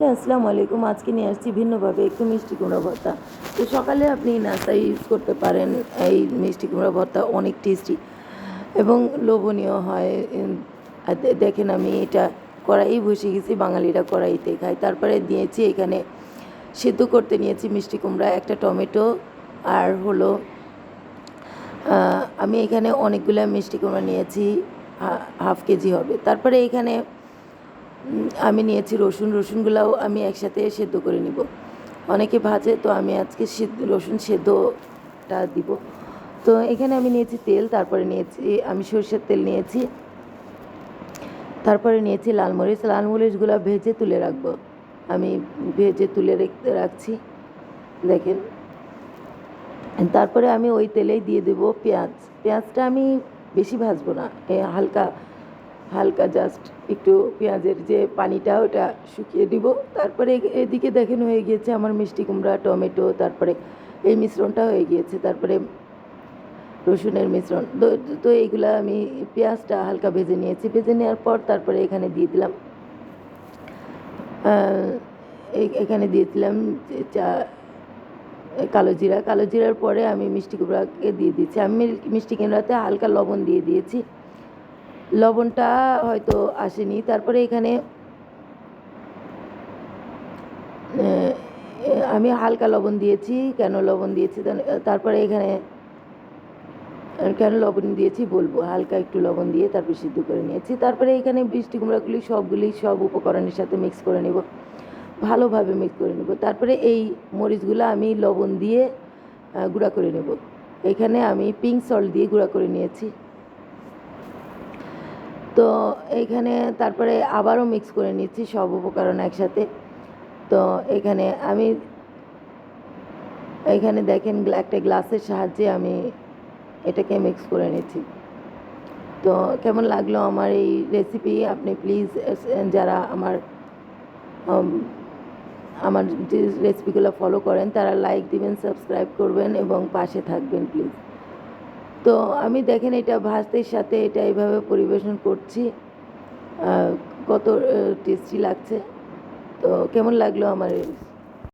আসসালামু আলাইকুম। আজকে নিয়ে আসছি ভিন্নভাবে একটু মিষ্টি কুমড়া ভর্তা। তো সকালে আপনি নাস্তায় ইউজ করতে পারেন। এই মিষ্টি কুমড়া ভর্তা অনেক টেস্টি এবং লোভনীয় হয়। দেখেন আমি এটা কড়াই বসে গেছি, বাঙালিরা কড়াইতে খায়। তারপরে দিয়েছি এখানে সেদ্ধ করতে নিয়েছি মিষ্টি কুমড়া, একটা টমেটো আর হলো আমি এখানে অনেকগুলো মিষ্টি কুমড়া নিয়েছি হাফ কেজি হবে। তারপরে এখানে আমি নিয়েছি রসুন, রসুনগুলাও আমি একসাথে সেদ্ধ করে নিব। অনেকে ভাজে, তো আমি আজকে রসুন সেদ্ধটা দিব। তো এখানে আমি নিয়েছি তেল, তারপরে নিয়েছি, আমি সরষের তেল নিয়েছি, তারপরে নিয়েছি লাল মরিচ। লাল মরিচগুলো ভেজে তুলে রাখব। আমি ভেজে তুলে রেখে, রাখছি, দেখেন। তারপরে আমি ওই তেলেই দিয়ে দেব পেঁয়াজ। পেঁয়াজটা আমি বেশি ভাজবো না হালকা হালকা জাস্ট একটু পেঁয়াজের যে পানিটা ওটা শুকিয়ে দিব। তারপরে এদিকে দেখেন হয়ে গিয়েছে আমার মিষ্টি কুমড়া, টমেটো, তারপরে এই মিশ্রণটা হয়ে গিয়েছে। তারপরে রসুনের মিশ্রণ। তো- এইগুলা আমি পেঁয়াজটা হালকা ভেজে নিয়েছি। ভেজে নেওয়ার পর তারপরে এখানে দিয়ে দিলাম এখানে দিয়েছিলাম চা, কালো জিরা। কালো জিরার পরে আমি মিষ্টি কুমড়াকে দিয়ে দিয়েছি আমি মিষ্টি কুমড়াতে হালকা লবণ দিয়ে দিয়েছি। লবণটা হয়তো আসেনি। তারপরে এখানে আমি হালকা লবণ দিয়েছি। কেন লবণ দিয়েছি? তারপরে এখানে, কেন লবণ দিয়েছি বলব? হালকা একটু লবণ দিয়ে তারপর সিদ্ধ করে নিয়েছি। তারপরে এখানে বৃষ্টি কুমড়াগুলি সবগুলি সব উপকরণের সাথে মিক্স করে নেব। ভালোভাবে মিক্স করে নেব। তারপরে এই মরিচগুলো আমি লবণ দিয়ে গুঁড়া করে নেব। এখানে আমি পিঙ্ক সল্ট দিয়ে গুঁড়া করে নিয়েছি। তো এইখানে তারপরে আবারও মিক্স করে নিচ্ছি সব উপকরণ একসাথে। তো এখানে আমি, এখানে দেখেন একটা গ্লাসের সাহায্যে আমি এটাকে মিক্স করে নিচ্ছি। তো কেমন লাগল আমার এই রেসিপি আপনি প্লিজ যারা আমার আমার যে রেসিপিগুলো ফলো করেন, তারা লাইক দিবেন সাবস্ক্রাইব করবেন এবং পাশে থাকবেন প্লিজ তো আমি দেখেন এটা ভাতের সাথে এটা এইভাবে পরিবেশন করছি। কত টেস্টি লাগছে। তো কেমন লাগল আমার